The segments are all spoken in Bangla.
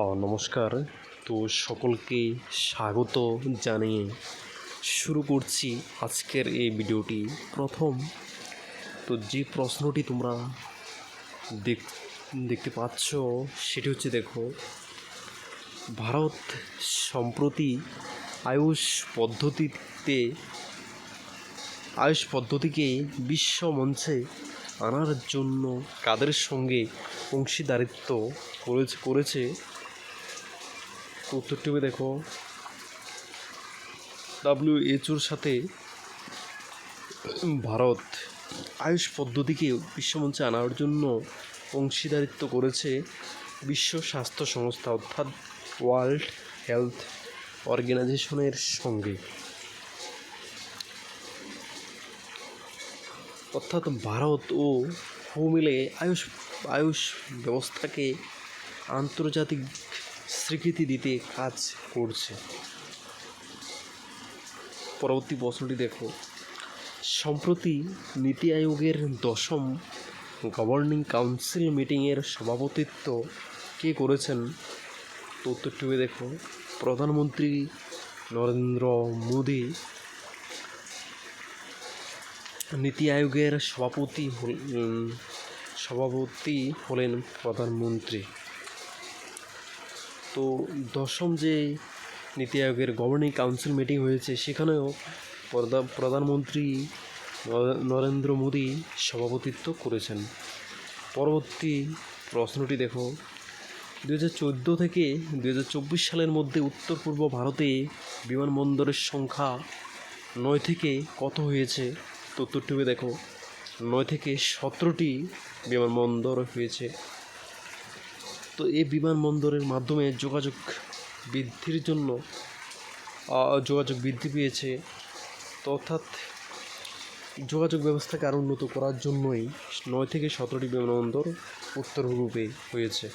নমস্কার। তো সকলকে স্বাগত জানিয়ে শুরু করছি আজকের এই ভিডিওটি প্রথম। তো যে প্রশ্নটি তোমরা দেখ, দেখতে পাচ্ছ, সেটি হচ্ছে দেখো, ভারত সম্প্রতি আয়ুষ পদ্ধতিতে, আয়ুষ পদ্ধতিকে বিশ্ব মঞ্চে আনার জন্য কাদের সঙ্গে অংশীদারিত্ব করেছে? উত্তরটি হবে দেখো ডাব্লিউএইচওর সাথে ভারত আয়ুষ পদ্ধতিকে বিশ্বমঞ্চে আনার জন্য অংশীদারিত্ব করেছে বিশ্ব স্বাস্থ্য সংস্থা, অর্থাৎ ওয়ার্ল্ড হেলথ অর্গানাইজেশনের সঙ্গে। অর্থাৎ ভারত ও হু মিলে আয়ুষ আয়ুষ ব্যবস্থাকে আন্তর্জাতিক স্বীকৃতি দিতে কাজ করছে। পরবর্তী প্রশ্নটি দেখো। সম্প্রতি নীতি আয়োগের দশম গভর্নিং কাউন্সিল মিটিংয়ের সভাপতিত্ব কে করেছেন? তো দেখো, প্রধানমন্ত্রী নরেন্দ্র মোদি। নীতি আয়োগের সভাপতি সভাপতি হলেন প্রধানমন্ত্রী। তো দশম যে নীতি আয়োগের গভর্নিং কাউন্সিল মিটিং হয়েছে, সেখানেও প্রধানমন্ত্রী নরেন্দ্র মোদী সভাপতিত্ব করেছেন। পরবর্তী প্রশ্নটি দেখো। দু হাজার চোদ্দ থেকে দু হাজার চব্বিশ সালের মধ্যে উত্তর পূর্ব ভারতে বিমানবন্দরের সংখ্যা নয় থেকে কত হয়েছে? তো দেখো। নয় থেকে সতেরোটি বিমানবন্দর হয়েছে। তো এই বিমানবন্দরের মাধ্যমে যোগাযোগ বৃদ্ধির জন্য যোগাযোগ বৃদ্ধি পেয়েছে। তো অর্থাৎ যোগাযোগ ব্যবস্থাকে আরও উন্নত করার জন্যই নয় থেকে সতেরোটি বিমানবন্দর উত্তর পূর্বে হয়েছে।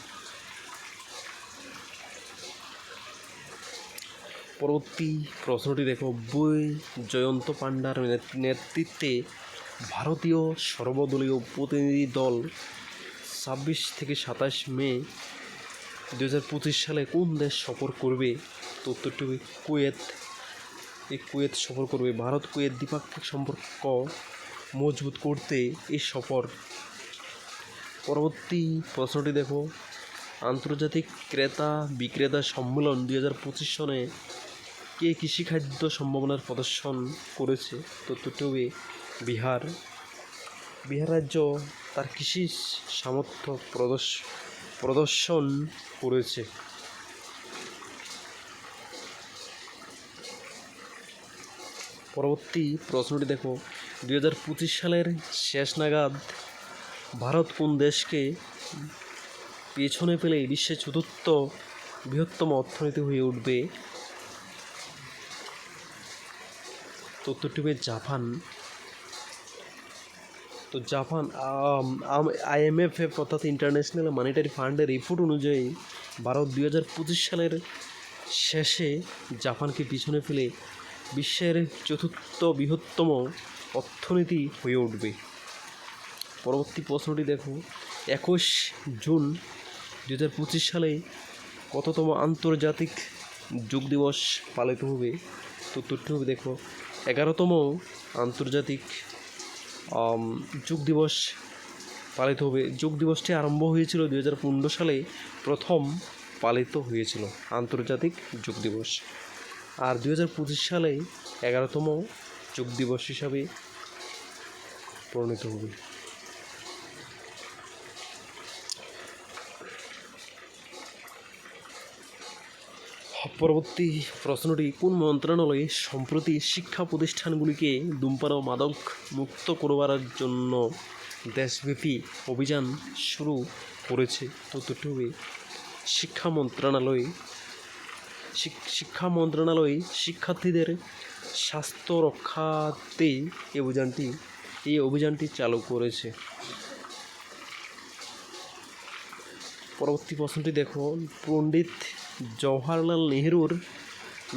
পরবর্তী প্রশ্নটি দেখো, বই জয়ন্ত পান্ডার নেত- নেতৃত্বে ভারতীয় সর্বদলীয় প্রতিনিধি দল ছাব্বিশ থেকে সাতাশ মে দু হাজার পঁচিশ সালে কোন দেশ সফর করবে? তো উত্তরটি কুয়েত। এই কুয়েত সফর করবে। ভারত, কুয়েত দ্বিপাক্ষিক সম্পর্ক মজবুত করতে এই সফর। পরবর্তী প্রশ্নটি দেখো। আন্তর্জাতিক ক্রেতা বিক্রেতা সম্মেলন দুই হাজার পঁচিশ সনে কে কৃষিখাদ্য সম্ভাবনার প্রদর্শন করেছে? তো উত্তরটি হবে বিহার। বিহার রাজ্য তার কৃষি সামর্থ্য প্রদর্শ প্রদর্শন করেছে। পরবর্তী প্রশ্নটি দেখো, দুই হাজার পঁচিশ সালের শেষ নাগাদ ভারত কোন দেশকে পেছনে ফেলে বিশ্বের চতুর্থ বৃহত্তম অর্থনীতি হয়ে উঠবে? তথ্যটি জাপান। তো জাপান আইএমএফ অর্থাৎ ইন্টারন্যাশনাল মানিটারি ফান্ডের রিপোর্ট অনুযায়ী ভারত দুই হাজার পঁচিশ সালের শেষে জাপানকে পিছনে ফেলে বিশ্বের চতুর্থ বৃহত্তম অর্থনীতি হয়ে উঠবে। পরবর্তী প্রশ্নটি দেখো, একুশ জুন দু হাজার পঁচিশ সালে কততম আন্তর্জাতিক যোগ দিবস পালিত হবে? তো তথ্য হবে দেখো, এগারোতম আন্তর্জাতিক যোগ দিবস পালিত হবে। যোগ দিবসটি আরম্ভ হয়েছিল দু হাজার পনেরো সালে প্রথম পালিত হয়েছিল আন্তর্জাতিক যোগ দিবস। আর দু হাজার পঁচিশ সালে এগারোতম যোগ দিবস হিসাবে পরিণত হবে। পরবর্তী প্রশ্নটি, কোন মন্ত্রণালয়ে সম্প্রতি শিক্ষা প্রতিষ্ঠানগুলিকে ধূমপান ও মাদক মুক্ত করবার জন্য দেশব্যাপী অভিযান শুরু করেছে? হবে, শিক্ষা মন্ত্রণালয়ে শিক্ষা মন্ত্রণালয়ে শিক্ষার্থীদের স্বাস্থ্য রক্ষাতে এই অভিযানটি এই অভিযানটি চালু করেছে। পরবর্তী প্রশ্নটি দেখো পণ্ডিত জওহরলাল নেহরুর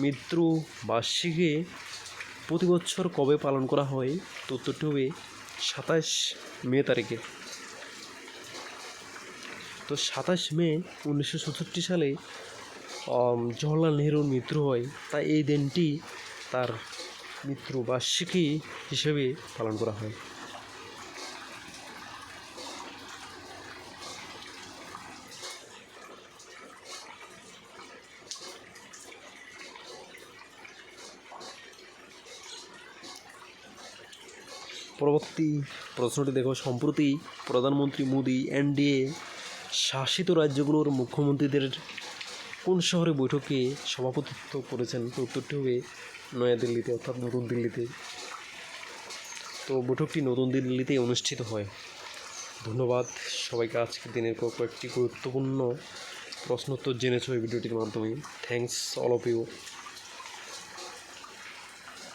মৃত্যু বার্ষিকী প্রতি বছর কবে পালন করা হয়? তো উত্তরটি হবে সাতাশ মে তারিখে। তো সাতাশ মে উনিশশো চৌষট্টি সালে জওহরলাল নেহরুর মৃত্যু হয়। তাই এই দিনটি তার মৃত্যু বার্ষিকী হিসেবে পালন করা হয়। পরবর্তী প্রশ্নটি দেখো, সম্প্রতি প্রধানমন্ত্রী মোদি, এনডিএ শাসিত রাজ্যগুলোর মুখ্যমন্ত্রীদের কোন শহরে বৈঠকে সভাপতিত্ব করেছেন? তো উত্তরটি হবে নয়াদিল্লিতে, অর্থাৎ নতুন দিল্লিতে। তো বৈঠকটি নতুন দিল্লিতে অনুষ্ঠিত হয়। ধন্যবাদ সবাইকে আজকের দিনের কয়েকটি গুরুত্বপূর্ণ প্রশ্নোত্তর জেনেছো এই ভিডিওটির মাধ্যমে। Thanks all of you